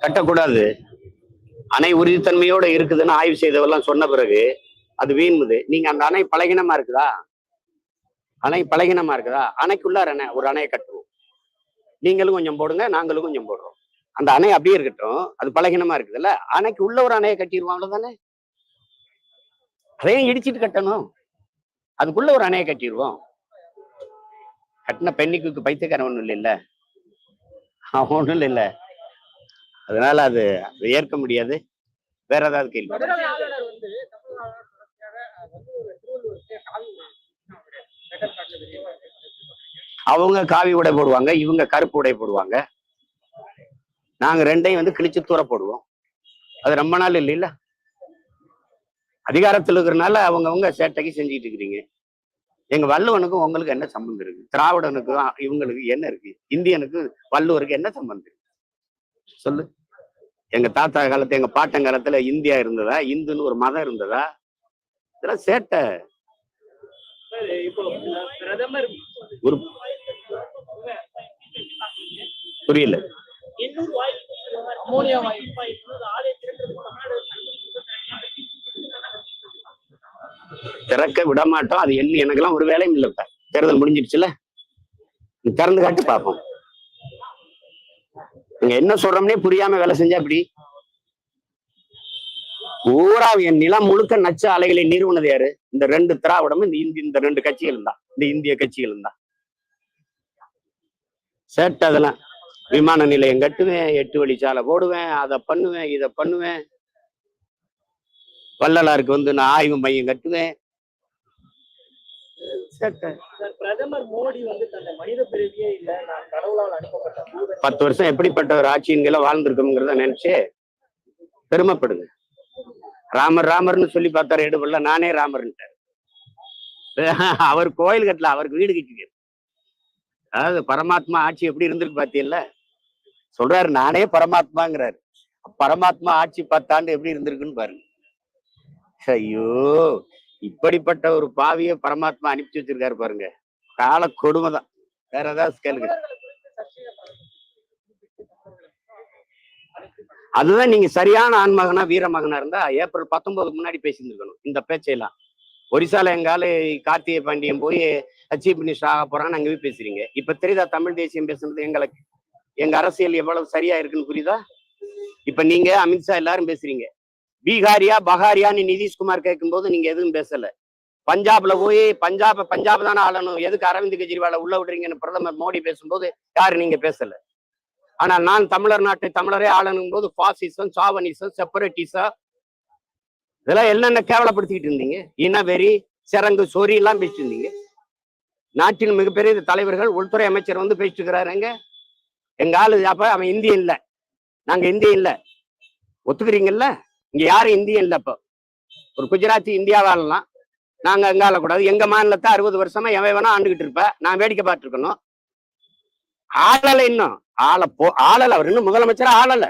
கட்டக்கூடாது. அணை உறுதித்தன்மையோட இருக்குதுன்னு ஆய்வு செய்தவெல்லாம் சொன்ன பிறகு அது வீண்முது நீங்க அந்த அணை பலகீனமா இருக்குதா? அணை பலகீனமா இருக்குதா? அணைக்குள்ளார அணை ஒரு அணையை கட்டுவோம். நீங்களும் கொஞ்சம் போடுங்க நாங்களும் கொஞ்சம் போடுறோம். அந்த அணை அப்படியே இருக்கட்டும். அது பலகீனமா இருக்குதுல்ல? அணைக்கு உள்ள ஒரு அணையை கட்டிடுவோம் அவ்வளவுதானே? அதையும் இடிச்சிட்டு கட்டணும். அதுக்குள்ள ஒரு அணையை கட்டிடுவோம். கட்டின பெண்ணிக்கு பைத்தியக்காரன் ஒன்றும் இல்லைல்ல. ஒண்ணும் இல்லைல்ல அதனால அது ஏற்க முடியாது. வேற ஏதாவது கேள்வி? அவங்க காவி உடை போடுவாங்க இவங்க கருப்பு உடை போடுவாங்க. நாங்க ரெண்டையும் வந்து கிழிச்சு தூர போடுவோம். அது ரொம்ப நாள் இல்லைல்ல? அதிகாரத்தில் இருக்கிறனால அவங்கவங்க சேட்டைக்கு செஞ்சுட்டு இருக்கிறீங்க. எங்க வள்ளுவனுக்கும் உங்களுக்கு என்ன சம்பந்தம் இருக்கு? திராவிடனுக்கும் இவங்களுக்கு என்ன இருக்கு? இந்தியனுக்கு வள்ளுவருக்கு என்ன சம்பந்தம் இருக்கு? சொல்லு. எங்க தாத்தா காலத்துல எங்க பாட்டன் காலத்துல இந்தியா இருந்ததா? இந்துன்னு ஒரு மதம் இருந்ததா? இதெல்லாம் சேட்டை. ஒரு புரியல. திறக்க விட மாட்டோம் அது என்ன எனக்கெல்லாம் ஒரு வேலையும் இல்லை இப்ப. தேர்தல் முடிஞ்சிடுச்சுல? திறந்து காட்டி பார்ப்போம் நீங்க என்ன சொல்றோம்னே புரியாம வேலை செஞ்சா அப்படி ஊரா என் நிலம் முழுக்க நச்ச அலைகளை நிறுவனது யாரு? இந்த ரெண்டு திராவிடமும் இந்த இந்தி இந்த ரெண்டு கட்சிகளும் தான். இந்த இந்திய கட்சிகளும் தான். சேட்டை அதெல்லாம். விமான நிலையம் கட்டுவேன் எட்டு வழிச்சாலை போடுவேன் அதை பண்ணுவேன் இதை பண்ணுவேன். வள்ளலாருக்கு வந்து நான் ஆய்வு மையம் கட்டுவேன். பிரதமர் மோடி வந்து தன்னை மனித பிறவியே இல்ல நான் கடவுளால் அனுப்பப்பட்ட தூதன் பத்து வருஷம் எப்படிப்பட்ட ஒரு ஆட்சியின் வாழ்ந்திருக்கோங்கிறத நினைச்சு பெருமைப்படுங்க. ராமர் ராமர்னு சொல்லி பார்த்தாரு எடுபடல நானே ராமர்ன்ட்டார். அவர் கோயில் கட்டல அவருக்கு வீடு கட்டிக்காரு அதாவது பரமாத்மா ஆட்சி எப்படி இருந்திருக்கு பாத்தீங்கல்ல சொல்றாரு நானே பரமாத்மாங்கிறாரு. பரமாத்மா ஆட்சி பத்தாண்டு எப்படி இருந்திருக்குன்னு பாருங்க. ஐயோ இப்படிப்பட்ட ஒரு பாவிய பரமாத்மா அனுப்பிச்சு வச்சிருக்காரு பாருங்க. கால கொடுமைதான். வேற ஏதாவது கேளுங்க. அதுதான் நீங்க சரியான ஆண்மகனா வீரமகனா இருந்தா ஏப்ரல் பத்தொன்பதுக்கு முன்னாடி பேசியிருந்துருக்கணும் இந்த பேச்சையெல்லாம். ஒரிசால எங்கால கார்த்திகை பாண்டியன் போய் அச்சீவ் மினிஸ்டர் ஆக போறான்னு அங்கே போய் பேசுறீங்க. இப்ப தெரியுதா தமிழ் தேசியம் பேசுறது எங்களுக்கு? எங்க அரசியல் எவ்வளவு சரியா இருக்குன்னு புரியுதா? இப்ப நீங்க அமித்ஷா எல்லாரும் பேசுறீங்க. பீகாரியா பகாரியான்னு நிதிஷ்குமார் கேட்கும்போது நீங்க எதுவும் பேசல. பஞ்சாப்ல போய் பஞ்சாப் பஞ்சாப் தானே ஆளணும். எதுக்கு அரவிந்த் கெஜ்ரிவால உள்ள விடுறீங்கன்னு பிரதமர் மோடி பேசும்போது யாரு நீங்க பேசல. ஆனால் நான் தமிழர் நாட்டை தமிழரே ஆளணும் போது பாசிசம் சாவனிசம் செப்பரேட்டிசம் இதெல்லாம் என்னென்ன கேவலப்படுத்திக்கிட்டு இருந்தீங்க? இனவெறி சிறங்கு சொறி எல்லாம் பேசிட்டு இருந்தீங்க. நாட்டின் மிகப்பெரிய தலைவர்கள் உள்துறை அமைச்சர் வந்து பேசிட்டு இருக்கிறாருங்க எங்க ஆளு அப்ப அவன் இந்தியன் இல்ல. நாங்க இந்தியன் இல்ல. ஒத்துக்கிறீங்கல்ல? இங்க யாரும் இந்தியன் இல்லை இப்போ ஒரு குஜராத்தி இந்தியா வாழலாம். நாங்க அங்க ஆளக்கூடாது எங்க மாநிலத்தை அறுபது வருஷமா எவன் வேணா ஆண்டுகிட்டு இருப்ப. நான் வேடிக்கை பார்த்துருக்கணும். ஆளல இன்னும். ஆள போ ஆளல. அவர் இன்னும் முதலமைச்சர் ஆளல.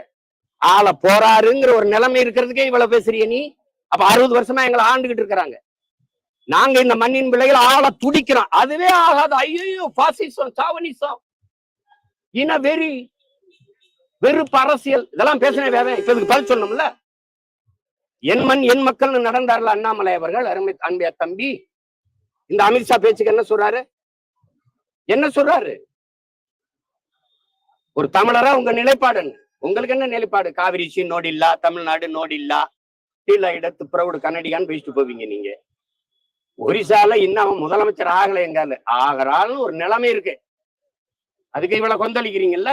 ஆள போறாருங்கிற ஒரு நிலைமை இருக்கிறதுக்கே இவ்வளவு பேசுறிய நீ? அப்ப அறுபது வருஷமா எங்களை ஆண்டுகிட்டு இருக்கிறாங்க. நாங்க இந்த மண்ணின் பிள்ளைகள் ஆள துடிக்கிறோம். அதுவே ஆகாது. ஐயோ பாசிசம் சாவனிசம் இன வெறி வெறுப்பு அரசியல். இதெல்லாம் பேசினே வேற இப்ப இதுக்கு பதில் சொல்லணும்ல? என் மண் என் மக்கள்னு நடந்தார்ல அண்ணாமலை அவர்கள் அருமை அன்பிய தம்பி. இந்த அமித்ஷா பேச்சுக்கு என்ன சொல்றாரு? என்ன சொல்றாரு? ஒரு தமிழரா உங்க நிலைப்பாடு உங்களுக்கு என்ன நிலைப்பாடு? காவிரிச்சி நோடில்லா தமிழ்நாடு நோடில்லா கீழ இடத்து பிரவுடு கன்னடியான்னு பேசிட்டு போவீங்க நீங்க. ஒரிசால இன்னும் முதலமைச்சர் ஆகல எங்கால. ஆகிறான்னு ஒரு நிலைமை இருக்கு. அதுக்கு இவ்வளவு கொந்தளிக்கிறீங்கல்ல?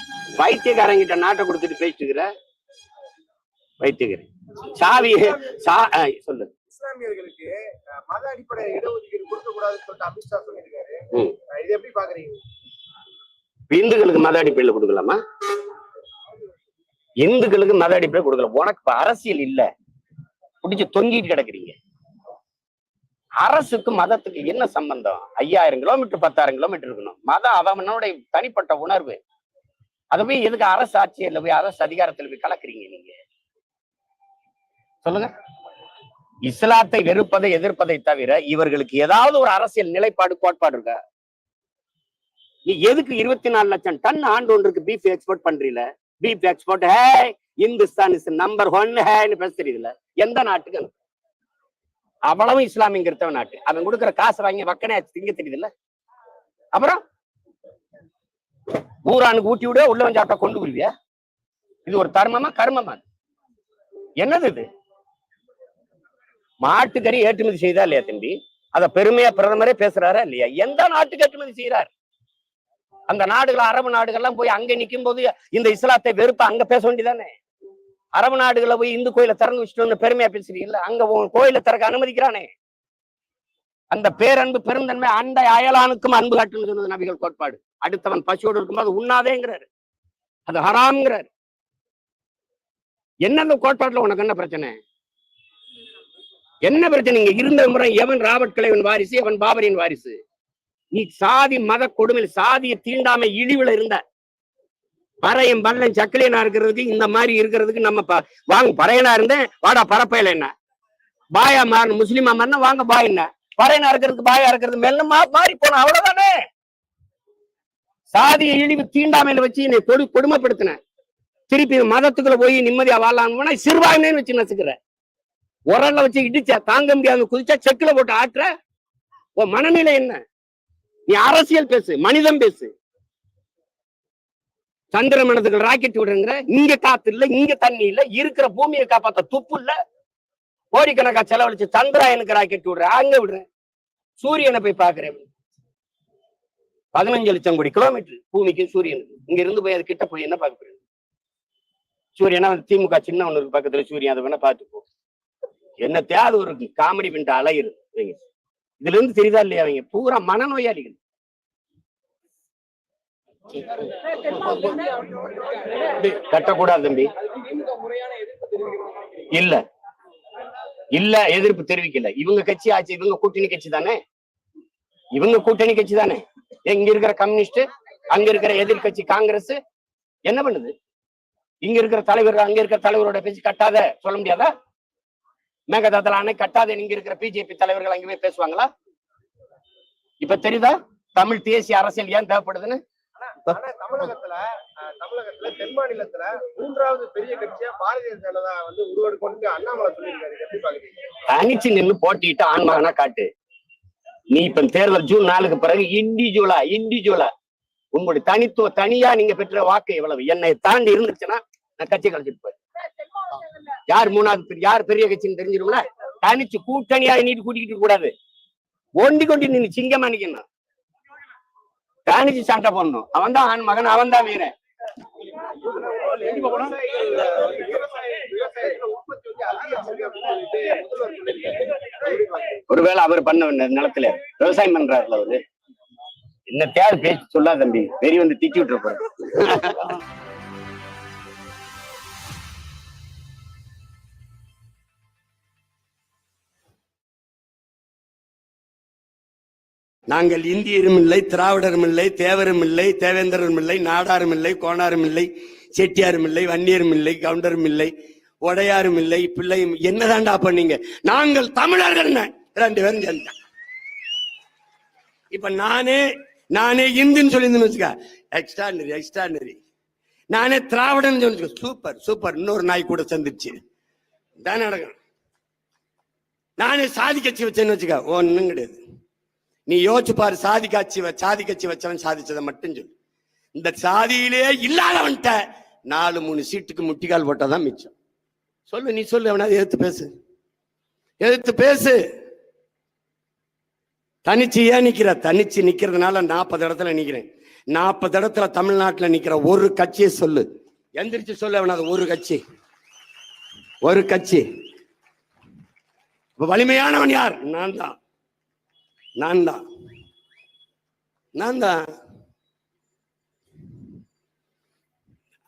வைத்தியக்காரங்கிட்ட நாட்டை கொடுத்துட்டு பேசிட்டு இருக்கிற வைத்தியக்காரன் சாவி சா சொல்லு. இஸ்லாமியர்களுக்கு மத அடிப்படை இடஒதுக்கீடு கொடுக்க கூடாதுன்னு சொல்லிட்டு அமித்ஷா சொல்லியிருக்காரு. இது எப்படி பாக்குறீங்க? இந்துக்களுக்கு மத அடிப்படையில் கொடுக்கலாமா? இந்துக்களுக்கு மத அடிப்படை கொடுக்கல. உனக்கு இப்ப அரசியல் இல்ல. பிடிச்சு தொங்கிட்டு கிடக்குறீங்க. அரசுக்கு மதத்துக்கு என்ன சம்பந்தம்? ஐயாயிரம் கிலோமீட்டர் பத்தாயிரம் கிலோமீட்டர் இருக்கணும். மதம் அவனுடைய தனிப்பட்ட உணர்வு. அதை போய் எதுக்கு அரசு ஆட்சியில போய் அரசு அதிகாரத்துல போய் கலக்குறீங்க நீங்க? சொல்லுங்க. இஸ்லாத்தை வெறுப்பதை எதிர்ப்பதை தவிர இவர்களுக்கு ஏதாவது ஒரு அரசியல் நிலைப்பாடு கோட்பாடு இருக்கா? நீ எதுக்கு இருபத்தி நாலு லட்சம் டன் ஆண்டு ஒன்றுக்கு beef export பண்றீல? Beef export hey Hindustan is number one ஹேன்னு பேச தெரியுதுல. எந்த நாட்டுக்கு அவ்வளவும் இஸ்லாமிய நாட்டு. அவன் கொடுக்குற காசு வாங்கி வக்கனே திங்க தெரியுதுல்ல அப்புறம்? ஊரானுக்கு ஊட்டி விட உள்ள வந்து சாப்பிட்டா கொண்டு வருவியா இது ஒரு தர்மமா கர்மமா? என்னது இது? மாட்டுக்கறி ஏற்றுமதி செய்தா இல்லையா தம்பி? அத பெருமையா பிரதமரே பேசுறாரா இல்லையா? எந்த நாட்டுக்கு ஏற்றுமதி செய்யறார் அந்த நாடுகள் அரபு நாடுகள்லாம் போய் அங்க நிக்கும் போது இந்த இஸ்லாத்தை வெறுப்ப அங்க பேச வேண்டியதானே? அரபு நாடுகளை போய் இந்து கோயில திறந்து வச்சுட்டு பெருமையா பேசுறீங்கல்ல அங்க கோயில கோயிலை திறக்க அனுமதிக்கிறானே. அந்த பேரன்பு பெருந்தன்மை அந்த அயலானுக்கும் அன்பு காட்டுன்னு சொன்னது நபிகள் கோட்பாடு. அடுத்தவன் பசியோடு இருக்கும்போது உண்ணாதேங்கிறாரு. அது ஹராம்ங்கிறாரு. என்ன அந்த கோட்பாட்டுல உனக்கு என்ன பிரச்சனை? என்ன பிரச்சனை? இங்க இருந்த முறை எவன் ராபர்ட் கிளைவன் வாரிசு எவன் பாபரின் வாரிசு? நீ சாதி மத கொடுமையில் சாதிய தீண்டாமை இழிவுல இருந்த. பறையும் பல்லன் சக்கிலியனா இருக்கிறதுக்கு இந்த மாதிரி இருக்கிறதுக்கு நம்ம வாங்க பறையனா இருந்தேன் வாடா பரப்பையில என்ன? பாயா மாறணும் முஸ்லீமா மாறினா வாங்க பாய் என்ன? பறையனா இருக்கிறதுக்கு பாயா இருக்கிறது மெல்ல மாறி போன அவ்வளவுதானே? சாதிய இழிவு தீண்டாமையில வச்சு என்னை கொடு கொடுமைப்படுத்தின. திருப்பி மதத்துக்குள்ள போய் நிம்மதியா வாழலாம்னு சிறுபான்மைன்னு வச்சு நசுக்கிற உரல்ல வச்சு இடிச்சா தாங்க முடியாத குதிச்சா செக்குல போட்டு ஆட்டுற? உன் மனநிலை என்ன? நீ அரசியல் பேசு மனிதம் பேசு. சந்திர மனத்துக்கு ராக்கெட் விடுங்கிற இங்க காத்து இல்ல இங்க தண்ணி இல்ல இருக்கிற பூமியை காப்பாத்த துப்பு இல்ல. கோடிக்கணக்கா செலவழிச்சு சந்திராயனுக்கு ராக்கெட் விடுற அங்க விடுறேன். சூரியனை போய் பாக்குறேன் பதினஞ்சு லட்சம் கோடி கிலோமீட்டர் பூமிக்கு சூரியனுக்கு இங்க இருந்து போய் அது கிட்ட போய் என்ன பார்க்க போறேன்? சூரியனா திமுக சின்ன ஒண்ணு இருக்கு பக்கத்துல சூரியன் அதை வேணா பார்த்துப்போம் என்ன தேவை ஒரு காமெடி பண்ணிட்டு அலையுது. இவங்க. இதுல இருந்து தெரியுதா இல்லையா அவங்க பூரா மனநோயாளிகள். கட்டக்கூடாது தம்பி. இல்ல. இல்ல எதிர்ப்பு தெரிவிக்கல. இவங்க கட்சி ஆச்சு இவங்க கூட்டணி கட்சி தானே? இவங்க கூட்டணி கட்சி தானே. இங்க இருக்கிற கம்யூனிஸ்ட் அங்க இருக்கிற எதிர்க்கட்சி காங்கிரஸ் என்ன பண்ணுது? இங்க இருக்கிற தலைவர் அங்க இருக்கிற தலைவரோட பேச்சு கட்டாத சொல்ல முடியாதா? மேகதாதல அணை கட்டாத இங்க இருக்கிற பிஜேபி தலைவர்கள் அங்கே போய் பேசுவாங்களா? இப்ப தெரியுதா? தமிழ் தேசிய அரசியல் ஏன் தேவைப்படுதுன்னு? தமிழகத்துல தமிழகத்துல தென் மாநிலத்துல மூன்றாவது பெரிய கட்சியா பாரதிய ஜனதா வந்து உருவெடுக்கொண்டு அண்ணாமலை சொல்லியிருக்காரு. எப்படி பாக்குறீங்க தனிச்சு நின்னு போட்டிட்டு ஆன்மகனா காட்டு. நீ இப்ப தேர்தல் ஜூன் நாலுக்கு பிறகு இண்டிவிஜுவலா இண்டிவிஜுவலா உங்களுடைய தனித்துவ தனியா நீங்க பெற்ற வாக்கு எவ்வளவு? என்னை தாண்டி இருந்துச்சுன்னா நான் கட்சி கழிச்சிட்டு யார் மூணாவது யார் பெரிய கட்சின்னு தெரிஞ்சிரும்ல தனிச்சு கூட்டணியா நீட்டு கூட்டிக்கிட்டு கூடாது. ஒண்டி கொண்டு நின்னு சிங்கமா நிக்கணும். தனிச்சு சண்டை போடணும். அவன் தான் ஆண் மகன் அவன் தான் வீரன். ஒருவேளை அவர் பண்ண நிலத்துல விவசாயம் பண்றாருல அவரு. என்ன தேர் பேச்சு சொல்லா தம்பி. வெறி வந்து திட்டி விட்டுருப்பாரு நாங்கள் இந்தியரும் இல்லை திராவிடரும் இல்லை தேவரும் இல்லை தேவேந்திரரும் இல்லை நாடாரும் இல்லை கோணாரும் இல்லை செட்டியாரும் இல்லை வன்னியரும் இல்லை கவுண்டரும் இல்லை. உடையாரும் இல்லை பிள்ளையும் என்னதாண்டா பண்ணீங்க? நாங்கள் தமிழர்கள் ரெண்டு பேரும் சேர்ந்தேன் இப்ப நானே நானே இந்துன்னு சொல்லியிருந்தேன்னு வச்சுக்க. எக்ஸ்ட்ரானரி எக்ஸ்ட்ரானரி நானே திராவிடன் சொல்லி சூப்பர் சூப்பர் இன்னொரு நாய் கூட சந்திச்சு தான் நடக்கும். நானே சாதி கட்சி வச்சேன்னு வச்சுக்க. ஒன்றும் கிடையாது. நீ யோசிச்சு பாரு சாதி கட்சி வ- சாதி கட்சி வச்சவன் சாதிச்சதை மட்டும் சொல்லு. இந்த சாதியிலே இல்லாதவன்ட்ட நாலு மூணு சீட்டுக்கு முட்டிக்கால் போட்டாதான் மிச்சம். சொல்லு நீ சொல்லு அவனாவது எதிர்த்து பேசு. எதிர்த்து பேசு. தனிச்சு ஏன் நிக்கிற தனிச்சு நிக்கிறதுனால நாற்பது இடத்துல நிக்கிறேன். நாற்பது இடத்துல தமிழ்நாட்டுல நிக்கிற ஒரு கட்சியை சொல்லு. எந்திரிச்சு சொல்லு அவனாவது ஒரு கட்சி. ஒரு கட்சி. வலிமையானவன் யார்? நான் தான். நான் தான். நான் தான்.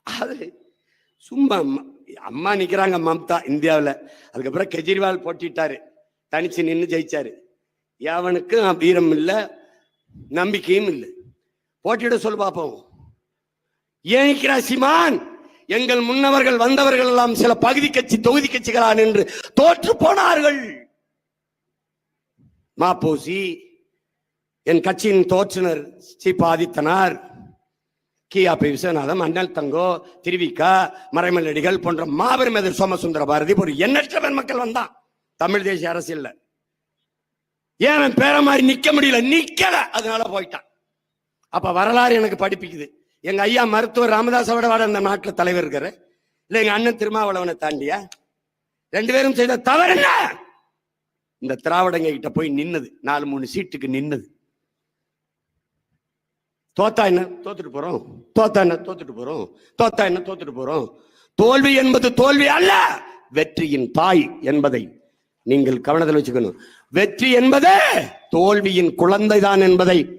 அது சும்மா அம்மா- நிற்கிறாங்க மம்தா இந்தியாவில். அதுக்கப்புறம் கெஜ்ரிவால் போட்டிட்டாரு. தனிச்சு நின்று ஜெயிச்சாரு. எவனுக்கும் வீரம் இல்லை நம்பிக்கையும் இல்லை. போட்டியிட சொல்லு பார்ப்போம் ஏன் நிக்கிறா எங்கள் முன்னவர்கள் வந்தவர்கள் எல்லாம் சில பகுதி கட்சி தொகுதி கட்சிகளான் என்று தோற்று போனார்கள். மாப்போசி என் கட்சியின் தோற்றுனர் ஸ்ரீ பாதித்தனார் கியாபி விஸ்வநாதம் அண்ணல் தங்கோ திருவிக்கா மறைமலடிகள் போன்ற மாபெரும் எதிர் சோமசுந்தர பாரதி ஒரு எண்ணற்ற பெருமக்கள் வந்தான். தமிழ் தேசிய அரசியல்ல. ஏன் அவன் பேர மாதிரி நிக்க முடியல? நிக்கல. அதனால போயிட்டான். அப்ப வரலாறு எனக்கு படிப்பிக்குது. எங்க ஐயா மருத்துவர் ராமதாஸ் விட இந்த நாட்டுல தலைவர் இருக்காரு. இல்ல எங்க அண்ணன் திருமாவளவனை தாண்டியா? ரெண்டு பேரும் செய்த தவறு என்ன? இந்த திராவிடங்க கிட்ட போய் நின்னது. நாலு மூணு சீட்டுக்கு நின்னது. தோத்தா என்ன? தோத்துட்டு போறோம். தோத்தா என்ன? தோத்துட்டு போறோம். தோத்தா என்ன? தோத்துட்டு போறோம். தோல்வி என்பது தோல்வி அல்ல. வெற்றியின் தாய் என்பதை நீங்கள் கவனத்தில் வச்சுக்கணும். வெற்றி என்பது தோல்வியின் குழந்தைதான் என்பதை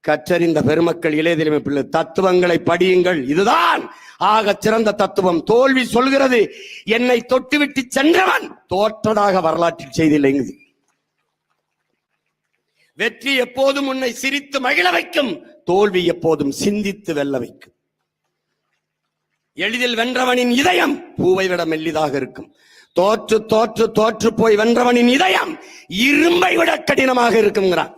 கற்றறிந்த பெருமக்கள் இளைய பிள்ளை தத்துவங்களை படியுங்கள். இதுதான் ஆக சிறந்த தத்துவம். தோல்வி சொல்கிறது என்னை தொட்டுவிட்டு சென்றவன் தோற்றதாக வரலாற்றில் செய்தில்லைங்குது வெற்றி எப்போதும் உன்னை சிரித்து மகிழ வைக்கும் தோல்வி எப்போதும் சிந்தித்து வெல்ல வைக்கும். எளிதில் வென்றவனின் இதயம் பூவை விட மெல்லிதாக இருக்கும். தோற்று தோற்று தோற்று போய் வென்றவனின் இதயம் இரும்பை விட கடினமாக இருக்குங்கிறான்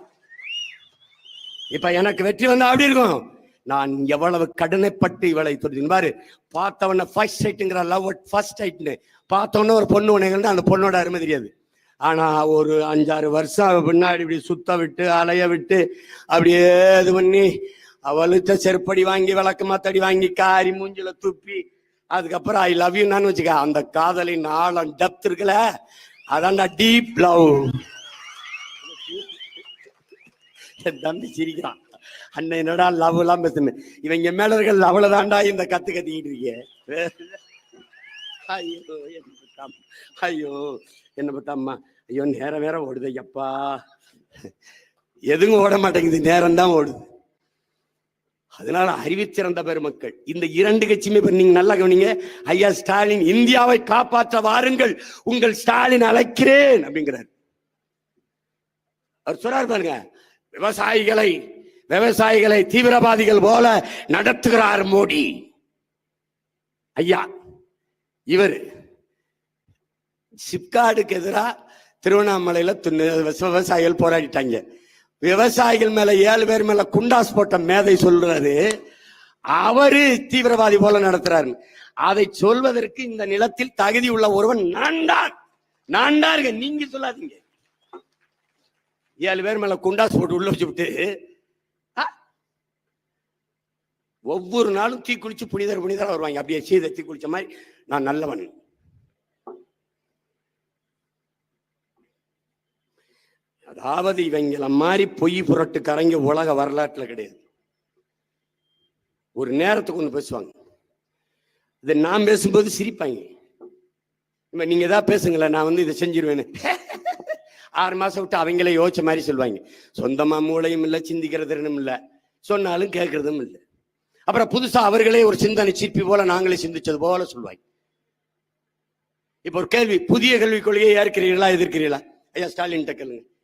இப்ப எனக்கு வெற்றி வந்தா அப்படி இருக்கும்? நான் எவ்வளவு கடினப்பட்டு இவளை துடித்தேன் பாரு பார்த்தவன ஃபர்ஸ்ட் சைட்டுங்கிற லவ் ஃபர்ஸ்ட் சைட்னு பார்த்தவன ஒரு பொண்ணு உனக்கு அந்த பொண்ணோட அருமை தெரியாது. ஆனா ஒரு அஞ்சாறு வருஷம் பின்னாடி இப்படி சுத்த விட்டு அலைய விட்டு அப்படியே இது பண்ணி அவளுத்த செருப்படி வாங்கி விளக்கு மாத்தடி வாங்கி காரி மூஞ்சில துப்பி அதுக்கப்புறம் ஐ லவ் யூன்னு வச்சுக்க அந்த காதலின் ஆழம் டெப்த் இருக்குல்ல அதான்டா டீப் லவ் என் தம்பி சிரிக்கிறான். அண்ணன் என்னடா லவ் எல்லாம் பேசுனேன்? இவங்க மேலர்கள் அவ்வளவுதான்டா இந்த கத்து கத்திக்கிட்டு இருக்கீங்க ஐயோ ஐயோ என்ன பார்த்தாம்மா ஐயோ நேரம் வேற ஓடுது ஐயப்பா. எதுவும் ஓட மாட்டேங்குது நேரம் தான் ஓடுது. அதனால அறிவிச்சிறந்த பெருமக்கள் இந்த இரண்டு கட்சியுமே இப்ப நீங்க நல்லா கவனிங்க. ஐயா ஸ்டாலின் இந்தியாவை காப்பாற்ற வாருங்கள் உங்கள் ஸ்டாலின் அழைக்கிறேன் அப்படிங்கிறார். அவர் சொல்றாரு பாருங்க விவசாயிகளை விவசாயிகளை தீவிரவாதிகள் போல நடத்துகிறார் மோடி. ஐயா இவர் சிப்காடுக்கு எதிராக திருவண்ணாமலையில் விவசாயிகள் போராடிட்டாங்க. விவசாயிகள் மேல ஏழு பேர் மேல குண்டாஸ் போட்ட மேதை சொல்றாரு அவரு தீவிரவாதி போல நடத்துறாரு. அதை சொல்வதற்கு இந்த நிலத்தில் தகுதி உள்ள ஒருவன் நான் தான் நீங்க சொல்லாதீங்க. ஏழு பேர் மேல குண்டாஸ் போட்டு உள்ள வச்சுட்டு ஆ, ஒவ்வொரு நாளும் தீ குளிச்சு புனிதர் வருவாங்க. அப்படியே சீதை தீ குளிச்ச மாதிரி நான் நல்லவன். அதாவது இவங்களை மாதிரி பொய் புரட்டு உலக வரலாற்றில் கிடையாது. ஒரு நேரத்துக்கு ஒன்று பேசுவாங்க. இதை நான் பேசும்போது சிரிப்பாங்க. இப்போ நீங்கள் தான் பேசுங்களேன் நான் வந்து இதை செஞ்சிருவேன்னு. ஆறு மாதம் விட்டு அவங்களே யோசிச்ச மாதிரி சொல்லுவாங்க. சொந்தமாக மூளையும் இல்லை சிந்திக்கிறதுனும் இல்லை. சொன்னாலும் கேட்கறதும் இல்லை. அப்புறம் புதுசாக அவர்களே ஒரு சிந்தனை சிற்பி போல நாங்களே சிந்திச்சது போல சொல்லுவாங்க. இப்போ ஒரு கேள்வி புதிய கல்விக் கொள்கையை ஏற்கிறீர்களா எதிர்க்கிறீர்களா? ஐயா ஸ்டாலின் கேளுங்க.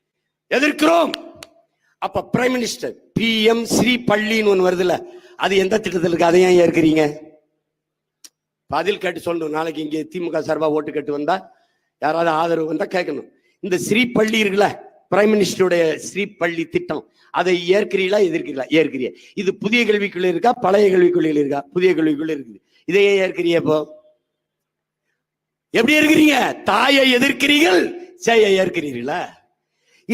எதிர்க்கிறோம். அப்ப prime minister P M Shri பள்ளின்னு ஒன்று வருதுல்ல அது எந்த திட்டத்தில் இருக்கு அதை ஏன் ஏற்கிறீங்க? பதில் கேட்டு சொல்லணும் நாளைக்கு இங்கே திமுக சார்பாக ஓட்டு கேட்டு வந்தா யாராவது ஆதரவு வந்தா கேட்கணும். இந்த ஸ்ரீ பள்ளி இருக்குல்ல பிரைம் மினிஸ்டருடைய ஸ்ரீ பள்ளி திட்டம் அதை ஏற்கிறீங்களா எதிர்க்கிறீங்களா ஏற்கிறிய இது புதிய கல்விக்குள்ள இருக்கா பழைய கல்விக்குள்ள இருக்கா? புதிய கல்விக்குள்ள இருக்குது. இதையே ஏற்கிறீ இப்போ. எப்படி இருக்கிறீங்க தாயை எதிர்க்கிறீர்கள் சேயை ஏற்கிறீர்களா?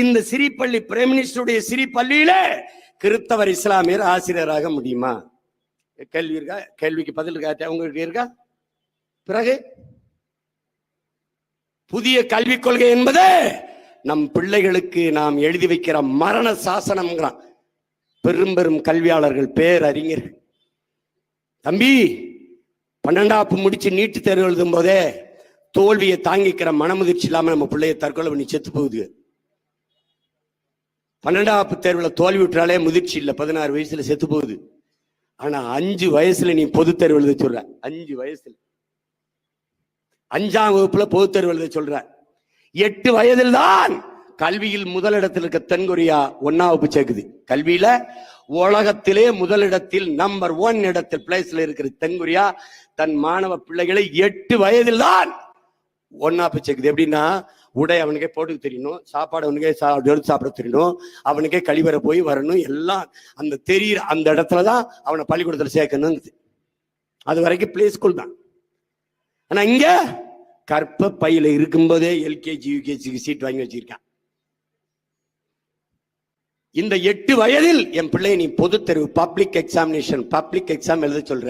இந்த சிறிப்பள்ளி பிரைம் மினிஸ்டருடைய சிறிப்பள்ளியில கிறித்தவர் இஸ்லாமியர் ஆசிரியராக முடியுமா? கேள்வி இருக்கா? கேள்விக்கு பதில் இருக்கா? உங்களுக்கு இருக்கா? பிறகு? புதிய கல்விக் கொள்கை என்பது நம் பிள்ளைகளுக்கு நாம் எழுதி வைக்கிற மரண சாசனம்ங்கிறான். பெரும் பெரும் கல்வியாளர்கள் பேரறிஞர் தம்பி பன்னெண்டாப்பு முடிச்சு நீட்டு தேர்வு எழுதும் போதே தோல்வியை தாங்கிக்கிற மனமுதிர்ச்சி இல்லாம நம்ம பிள்ளைய தற்கொலை பண்ணி செத்து போகுது. பன்னெண்டாவது தேர்வுல தோல்வி விட்டுறாலே முதிர்ச்சி இல்லை. பதினாறு வயசுல செத்து போகுது. ஆனா அஞ்சு வயசுல நீ பொது தேர்வு எழுத சொல்ற. அஞ்சு வயசுல. அஞ்சாம் வகுப்புல பொதுத்தேர்வு எழுத சொல்ற. எட்டு வயதில் தான் கல்வியில் முதலிடத்தில் இருக்க தென்கொரியா ஒன்னா வகுப்பு சேர்க்குது. கல்வியில உலகத்திலே முதலிடத்தில் நம்பர் ஒன் இடத்தில் பிளேஸ்ல இருக்கிற தென்கொரியா தன் மாணவ பிள்ளைகளை எட்டு வயதில் தான் ஒன்னா போய் சேர்க்குது. எப்படின்னா உடை அவனுக்கே போட்டுக்க தெரியணும் சாப்பாடு அவனுக்கே சா எடுத்து சாப்பிட தெரியணும் அவனுக்கே கழிவறை போய் வரணும் எல்லாம் அந்த தெரியிற அந்த இடத்துல தான் அவனை பள்ளிக்கூடத்தில் சேர்க்கணும் அது வரைக்கும் பிளே ஸ்கூல் தான். ஆனா இங்க கற்ப பையில இருக்கும்போதே எல்கேஜி யூகேஜிக்கு சீட் வாங்கி வச்சிருக்கான். இந்த எட்டு வயதில் என் பிள்ளைய நீ பொதுத் தேர்வு பப்ளிக் எக்ஸாமினேஷன் பப்ளிக் எக்ஸாம் எழுத சொல்ற.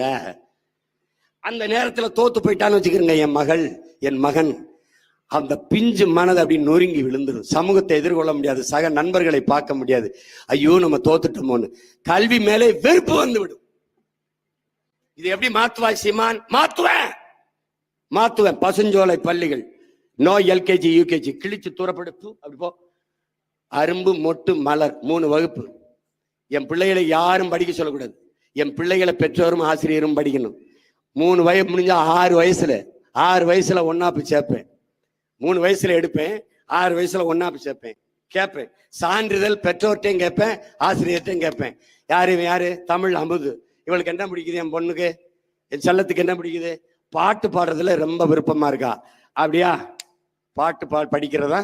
அந்த நேரத்துல தோத்து போயிட்டான்னு வச்சுக்கிறேங்க என் மகள் என் மகன். அந்த பிஞ்சு மனது அப்படி நொறுங்கி விழுந்துடும் சமூகத்தை எதிர்கொள்ள முடியாது. சக நண்பர்களை பார்க்க முடியாது. ஐயோ நம்ம தோத்துட்டோமோன்னு. கல்வி மேலே வெறுப்பு வந்து விடும் இது எப்படி மாத்துவா சீமான்? மாத்துவேன். மாத்துவேன். பசுஞ்சோலை பள்ளிகள். No LKG UKG. கிழிச்சு தூரப்படுத்து. அப்படி போ. அரும்பு மொட்டு மலர். மூணு வகுப்பு. என் பிள்ளைகளை யாரும் படிக்க சொல்லக்கூடாது. என் பிள்ளைகளை பெற்றோரும் ஆசிரியரும் படிக்கணும். மூணு வயசு முடிஞ்சா ஆறு வயசுல. ஆறு வயசுல ஒன்னா போய் சேர்ப்பேன். மூணு வயசுல எடுப்பேன் ஆறு வயசுல ஒன்னா போய் சேர்ப்பேன். கேட்பேன். சான்றிதழ் பெற்றோர்கிட்டையும் கேட்பேன் ஆசிரியர்கிட்டையும் கேட்பேன். யாரு யாரு? தமிழ் அமுது. இவளுக்கு என்ன பிடிக்குது என் பொண்ணுக்கு? என் செல்லத்துக்கு என்ன பிடிக்குது? பாட்டு பாடுறதுல ரொம்ப விருப்பமா இருக்கா? அப்படியா? பாட்டு பா படிக்கிறதா?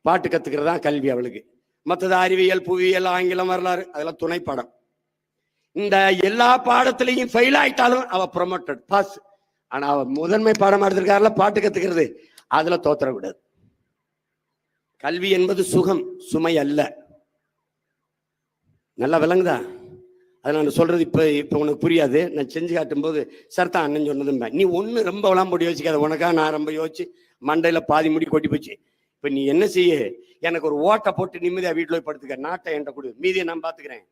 பாட்டு கத்துக்கிறதா? கல்வி அவளுக்கு. மற்றது அறிவியல் புவியியல் ஆங்கிலம் வரலாறு அதெல்லாம் துணை பாடம். இந்த எல்லா பாடத்திலையும் ஃபெயில் ஆயிட்டாலும் அவ ப்ரொமோட்டட் பாஸ் ஆனா அவ முதன்மை பாடம் எடுத்திருக்காருல பாட்டு கத்துக்கிறது. அதில் தோத்தரக்கூடாது கல்வி என்பது சுகம் சுமை அல்ல. நல்லா விளங்குதா? அதை நான் சொல்கிறது இப்போ இப்போ உனக்கு புரியாது. நான் செஞ்சு காட்டும்போது சர்த்தா அண்ணன் சொன்னதும்பா. நீ ஒன்று ரொம்ப விளாம்படி யோசிக்காத. உனக்காக நான் ரொம்ப யோசிச்சு மண்டையில் பாதி முடி கொட்டி போச்சு. இப்போ நீ என்ன செய்ய? எனக்கு ஒரு ஓட்டை போட்டு நிம்மதியாக வீட்டில் போய் படுத்துக்க. நாட்டை என்கிட்ட கொடு. மீதியை நான் பார்த்துக்கிறேன்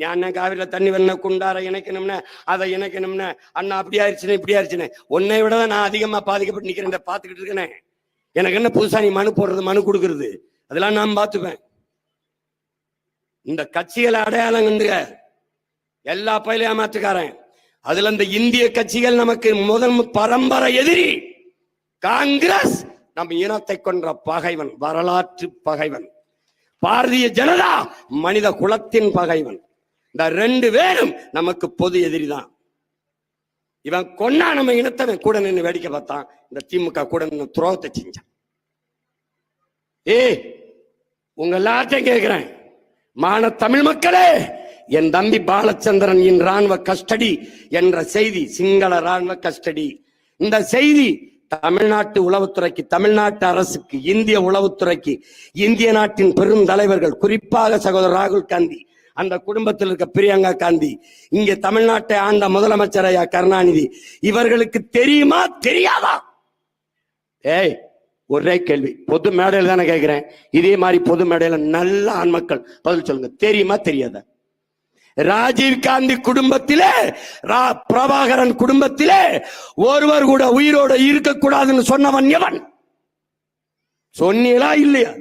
நீ காவிரியில் தண்ணி வந்த குண்டார இணைக்கணும்னு அதை இணைக்கணும்னு. அண்ணா அப்படி ஆயிடுச்சுன்னு இப்படி ஆயிடுச்சுன்னு உன்னை விட தான் நான் அதிகமா பாதிக்கப்பட்டு நிக்கிறேன் பார்த்துக்கிட்டு பாத்துக்கிட்டு எனக்கு என்ன புதுசா நீ மனு போடுறது மனு கொடுக்கறது? அதெல்லாம் நான் பார்த்துப்பேன் இந்த கட்சிகளை அடையாளம் கண்டுக எல்லா பயிலையும் ஏமாத்துக்காரன். அதுல இந்த இந்திய கட்சிகள் நமக்கு முதல் பரம்பரை எதிரி. காங்கிரஸ் நம் இனத்தை கொன்ற பகைவன் வரலாற்று பகைவன். பாரதிய ஜனதா மனித குலத்தின் பகைவன். இந்த ரெண்டு பேரும் நமக்கு பொது எதிரிதான். இவன் கொன்னா நம்ம இனத்தவன் கூட நின்று வேடிக்கை பார்த்தான். இந்த திமுக கூட நின்று துரோகத்தை செஞ்சான். ஏய் உங்க எல்லாத்தையும் கேட்கிறேன் மான தமிழ் மக்களே என் தம்பி பாலச்சந்திரன் என் ராணுவ கஸ்டடி என்ற செய்தி சிங்கள ராணுவ கஸ்டடி. இந்த செய்தி தமிழ்நாட்டு உளவுத்துறைக்கு தமிழ்நாட்டு அரசுக்கு இந்திய உளவுத்துறைக்கு இந்திய நாட்டின் பெரும் தலைவர்கள் குறிப்பாக சகோதரர் ராகுல் காந்தி அந்த குடும்பத்தில் இருக்க பிரியங்கா காந்தி இங்கே தமிழ்நாட்டை ஆண்ட முதலமைச்சர் ஐயா கருணாநிதி இவர்களுக்கு தெரியுமா தெரியாதா? ஏய் ஒரே கேள்வி. பொது மேடையில் தானே கேட்கிறேன். இதே மாதிரி பொது மேடையில நல்ல ஆண்மக்கள் பதில் சொல்லுங்க. தெரியுமா தெரியாதா? ராஜீவ் காந்தி குடும்பத்திலே ரா- பிரபாகரன் குடும்பத்திலே ஒருவர் கூட உயிரோட இருக்கக்கூடாதுன்னு சொன்னவன் எவன்? சொன்னீங்களா இல்லையா?